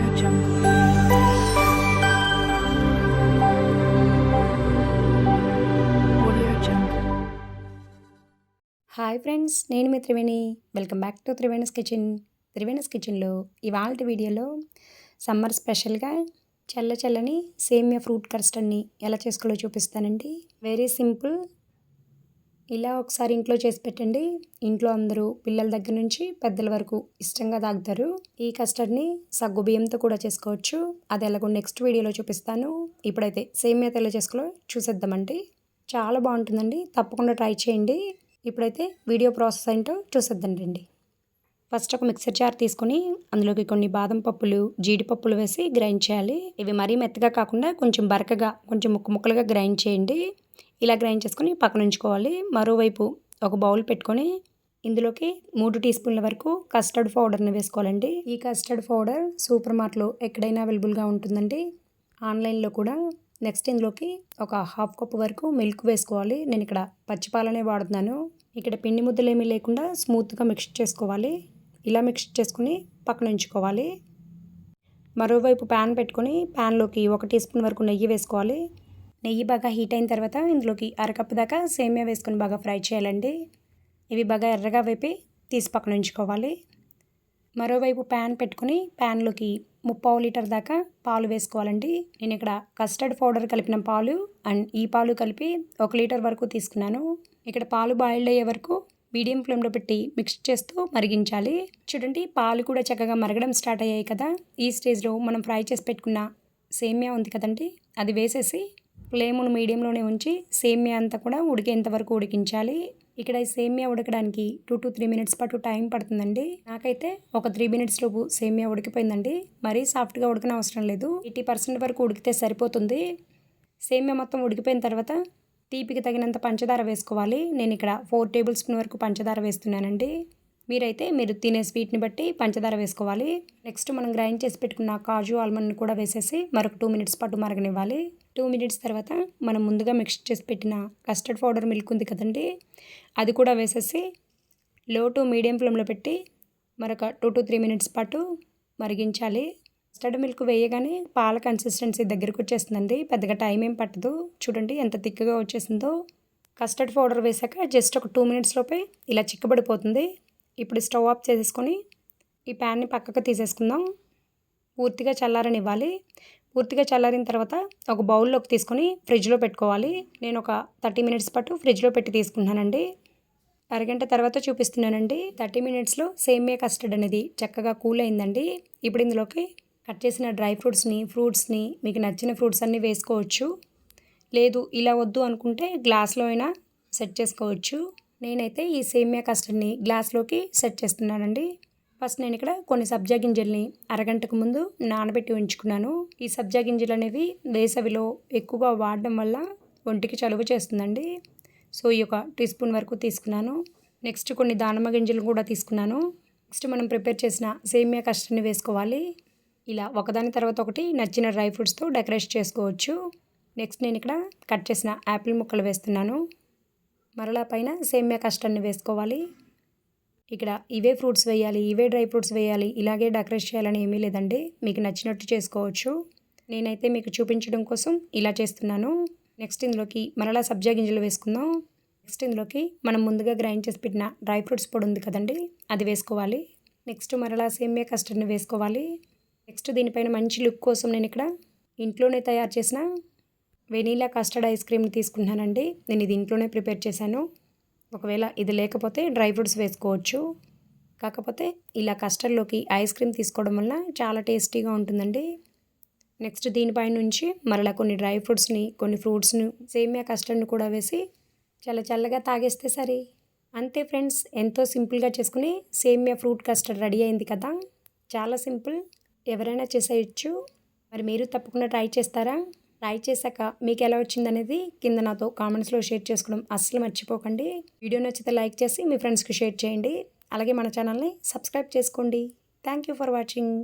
Audio Jungle. Audio Jungle. Hi friends నేను మీ Triveni welcome back to Triveni's kitchen Triveni's కిచెన్లో ఇవాళ వీడియోలో summer స్పెషల్గా చల్ల చల్లని సేమియా ఫ్రూట్ కస్టర్డ్ని ఎలా చేసుకోవాలో చూపిస్తానండి వెరీ సింపుల్ ఇలా ఒకసారి ఇంట్లో చేసి పెట్టండి. ఇంట్లో అందరూ పిల్లల దగ్గర నుంచి పెద్దల వరకు ఇష్టంగా తాగుతారు. ఈ కస్టర్డ్ని సగ్గు బియ్యంతో కూడా చేసుకోవచ్చు. అది ఎలాగో నెక్స్ట్ వీడియోలో చూపిస్తాను. ఇప్పుడైతే సేమియా ఎలా చేసుకోవాలో చూసేద్దామండి. చాలా బాగుంటుందండి. తప్పకుండా ట్రై చేయండి. ఇప్పుడైతే వీడియో ప్రాసెస్ ఏంటో చూసేద్దాం ఫస్ట్ ఒక మిక్సర్ జార్ తీసుకొని అందులోకి కొన్ని బాదం పప్పులు జీడిపప్పులు వేసి గ్రైండ్ చేయాలి. ఇవి మరీ మెత్తగా కాకుండా కొంచెం బరకగా కొంచెం ముక్క ముక్కలుగా గ్రైండ్ చేయండి. ఇలా గ్రైండ్ చేసుకొని పక్కన ఉంచుకోవాలి మరోవైపు ఒక బౌల్ పెట్టుకొని ఇందులోకి మూడు టీ స్పూన్ల వరకు కస్టర్డ్ పౌడర్ని వేసుకోవాలండి. ఈ కస్టర్డ్ పౌడర్ సూపర్ మార్ట్లో ఎక్కడైనా అవైలబుల్గా ఉంటుందండి. ఆన్లైన్లో కూడా నెక్స్ట్ ఇందులోకి ఒక హాఫ్ కప్ వరకు మిల్క్ వేసుకోవాలి. నేను ఇక్కడ పచ్చిపాలనే వాడుతున్నాను. ఇక్కడ పిండి ముద్దలు ఏమీ లేకుండా స్మూత్గా మిక్స్ చేసుకోవాలి. ఇలా మిక్స్ చేసుకుని పక్కన ఉంచుకోవాలి మరోవైపు ప్యాన్ పెట్టుకొని ప్యాన్లోకి ఒక టీ స్పూన్ వరకు నెయ్యి వేసుకోవాలి. నెయ్యి బాగా హీట్ అయిన తర్వాత ఇందులోకి అరకప్పు దాకా సేమియా వేసుకొని బాగా ఫ్రై చేయాలండి. ఇవి బాగా ఎర్రగా వేపి తీసి పక్కన ఉంచుకోవాలి. మరోవైపు ప్యాన్ పెట్టుకుని ప్యాన్లోకి ముప్పావు లీటర్ దాకా పాలు వేసుకోవాలండి. నేను ఇక్కడ కస్టర్డ్ పౌడర్ కలిపిన పాలు అండ్ ఈ పాలు కలిపి ఒక లీటర్ వరకు తీసుకున్నాను. ఇక్కడ పాలు బాయిల్డ్ అయ్యే వరకు మీడియం ఫ్లేమ్లో పెట్టి మిక్స్ చేస్తూ మరిగించాలి. చూడండి పాలు కూడా చక్కగా మరగడం స్టార్ట్ అయ్యాయి కదా. ఈ స్టేజ్లో మనం ఫ్రై చేసి పెట్టుకున్న సేమియా ఉంది కదండి అది వేసేసి ఫ్లేమును మీడియంలోనే ఉంచి సేమియా అంతా కూడా ఉడికేంత వరకు ఉడికించాలి. ఇక్కడ ఈ సేమియా ఉడకడానికి టూ టు త్రీ మినిట్స్ పాటు టైం పడుతుందండి. నాకైతే ఒక త్రీ మినిట్స్ లోపు సేమియా ఉడికిపోయిందండి. మరీ సాఫ్ట్గా ఉడకన అవసరం లేదు. ఎయిటీ పర్సెంట్ వరకు ఉడికితే సరిపోతుంది. సేమియా మొత్తం ఉడికిపోయిన తర్వాత తీపికి తగినంత పంచదార వేసుకోవాలి. నేను ఇక్కడ ఫోర్ టేబుల్ స్పూన్ వరకు పంచదార వేస్తున్నానండి. మీరైతే మీరు తినే స్వీట్ని బట్టి పంచదార వేసుకోవాలి. నెక్స్ట్ మనం గ్రైండ్ చేసి పెట్టుకున్న కాజు ఆల్మండ్ని కూడా వేసేసి మరొక టూ మినిట్స్ పాటు మరగనివ్వాలి. టూ మినిట్స్ తర్వాత మనం ముందుగా మిక్స్ చేసి పెట్టిన కస్టర్డ్ పౌడర్ మిల్క్ ఉంది కదండి అది కూడా వేసేసి లో టు మీడియం ఫ్లేమ్లో పెట్టి మరొక టూ టు త్రీ మినిట్స్ పాటు మరిగించాలి. కస్టర్డ్ మిల్క్ వేయగానే పాల కన్సిస్టెన్సీ దగ్గరకు వచ్చేస్తుందండి. పెద్దగా టైం ఏం పట్టదు. చూడండి ఎంత థిక్గా వచ్చేసిందో. కస్టర్డ్ పౌడర్ వేసాక జస్ట్ ఒక టూ మినిట్స్ లోపే ఇలా చిక్కబడిపోతుంది. ఇప్పుడు స్టవ్ ఆఫ్ చేసేసుకొని ఈ ప్యాన్ని పక్కకు తీసేసుకుందాం. పూర్తిగా చల్లారనివ్వాలి. పూర్తిగా చల్లారిన తర్వాత ఒక బౌల్లోకి తీసుకొని ఫ్రిడ్జ్లో పెట్టుకోవాలి. నేను ఒక థర్టీ మినిట్స్ పాటు ఫ్రిడ్జ్లో పెట్టి తీసుకున్నానండి అరగంట తర్వాత చూపిస్తున్నానండి. థర్టీ మినిట్స్లో సేమియా కస్టర్డ్ అనేది చక్కగా కూల్ అయిందండి. ఇప్పుడు ఇందులోకి కట్ చేసిన డ్రై ఫ్రూట్స్ని ఫ్రూట్స్ని మీకు నచ్చిన ఫ్రూట్స్ అన్నీ వేసుకోవచ్చు. లేదు ఇలా వద్దు అనుకుంటే గ్లాస్లో అయినా సెట్ చేసుకోవచ్చు. నేనైతే ఈ సేమియా కస్టర్డ్ని గ్లాస్లోకి సెట్ చేస్తున్నానండి. ఫస్ట్ నేను ఇక్కడ కొన్ని సబ్జా గింజల్ని అరగంటకు ముందు నానబెట్టి ఉంచుకున్నాను. ఈ సబ్జా గింజలు అనేవి వేసవిలో ఎక్కువగా వాడడం వల్ల ఒంటికి చలువ చేస్తుందండి. సో ఈ ఒక టీ స్పూన్ వరకు తీసుకున్నాను. నెక్స్ట్ కొన్ని దానిమ్మ గింజలు కూడా తీసుకున్నాను. నెక్స్ట్ మనం ప్రిపేర్ చేసిన సేమియా కష్టాన్ని వేసుకోవాలి. ఇలా ఒకదాని తర్వాత ఒకటి నచ్చిన డ్రై ఫ్రూట్స్తో డెకరేట్ చేసుకోవచ్చు. నెక్స్ట్ నేను ఇక్కడ కట్ చేసిన యాపిల్ ముక్కలు వేస్తున్నాను. మరలా పైన సేమియా కష్టాన్ని వేసుకోవాలి. ఇక్కడ ఇవే ఫ్రూట్స్ వేయాలి ఇవే డ్రై ఫ్రూట్స్ వేయాలి ఇలాగే డెకరేట్ చేయాలని ఏమీ లేదండి. మీకు నచ్చినట్టు చేసుకోవచ్చు. నేనైతే మీకు చూపించడం కోసం ఇలా చేస్తున్నాను. నెక్స్ట్ ఇందులోకి మరలా సబ్జా గింజలు వేసుకుందాం. నెక్స్ట్ ఇందులోకి మనం ముందుగా గ్రైండ్ చేసి పెట్టిన డ్రై ఫ్రూట్స్ పొడి ఉంది కదండి అది వేసుకోవాలి. నెక్స్ట్ మరలా సేమియా కస్టర్డ్ని వేసుకోవాలి. నెక్స్ట్ దీనిపైన మంచి లుక్ కోసం నేను ఇక్కడ ఇంట్లోనే తయారు చేసిన వెనీలా కస్టర్డ్ ఐస్ క్రీమ్ని తీసుకుంటున్నానండి. నేను ఇది ఇంట్లోనే ప్రిపేర్ చేశాను. ఒకవేళ ఇది లేకపోతే డ్రై ఫ్రూట్స్ వేసుకోవచ్చు. కాకపోతే ఇలా కస్టర్డ్లోకి ఐస్ క్రీమ్ తీసుకోవడం వల్ల చాలా టేస్టీగా ఉంటుందండి. నెక్స్ట్ దీనిపై నుంచి మరలా కొన్ని డ్రై ఫ్రూట్స్ని కొన్ని ఫ్రూట్స్ని సేమియా కస్టర్డ్ని కూడా వేసి చాలా చల్లగా తాగేస్తే సరే. అంతే ఫ్రెండ్స్ ఎంతో సింపుల్గా చేసుకుని సేమియా ఫ్రూట్ కస్టర్డ్ రెడీ అయింది కదా. చాలా సింపుల్ ఎవరైనా చేసేయచ్చు. మరి మీరు తప్పకుండా ట్రై చేస్తారా? లైక్ చేశాక మీకు ఎలా వచ్చిందనేది కింద నాతో కామెంట్స్లో షేర్ చేసుకోవడం అస్సలు మర్చిపోకండి. వీడియో నచ్చితే లైక్ చేసి మీ ఫ్రెండ్స్కి షేర్ చేయండి. అలాగే మన ఛానల్ని సబ్స్క్రైబ్ చేసుకోండి. Thank you for watching.